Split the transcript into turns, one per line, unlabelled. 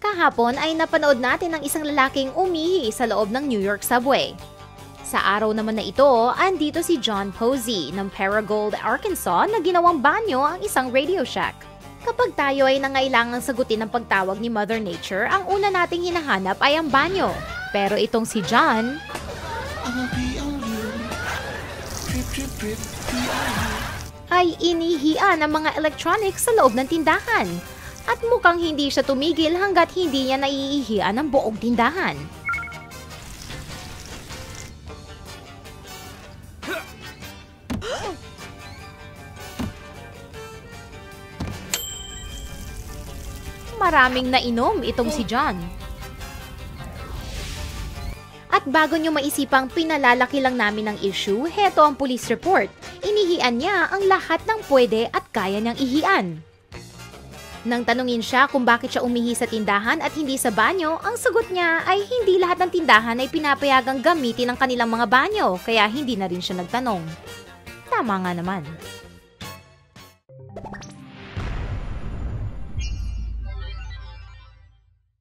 Kahapon ay napanood natin ang isang lalaking umihi sa loob ng New York subway. Sa araw naman na ito, andito si John Posey ng Paragould, Arkansas na ginawang banyo ang isang Radio Shack. Kapag tayo ay nangailangang sagutin ang pagtawag ni Mother Nature, ang una nating hinahanap ay ang banyo. Pero itong si John, ay inihian ang mga electronics sa loob ng tindahan. At mukhang hindi siya tumigil hanggat hindi niya naiihian ang buong tindahan. Maraming nainom itong si John. At bago nyo maisipang pinalalaki lang namin ang issue, heto ang police report. Inihian niya ang lahat ng pwede at kaya niyang ihian. Nang tanungin siya kung bakit siya umihi sa tindahan at hindi sa banyo, ang sagot niya ay hindi lahat ng tindahan ay pinapayagang gamitin ang kanilang mga banyo, kaya hindi na rin siya nagtanong. Tama nga naman.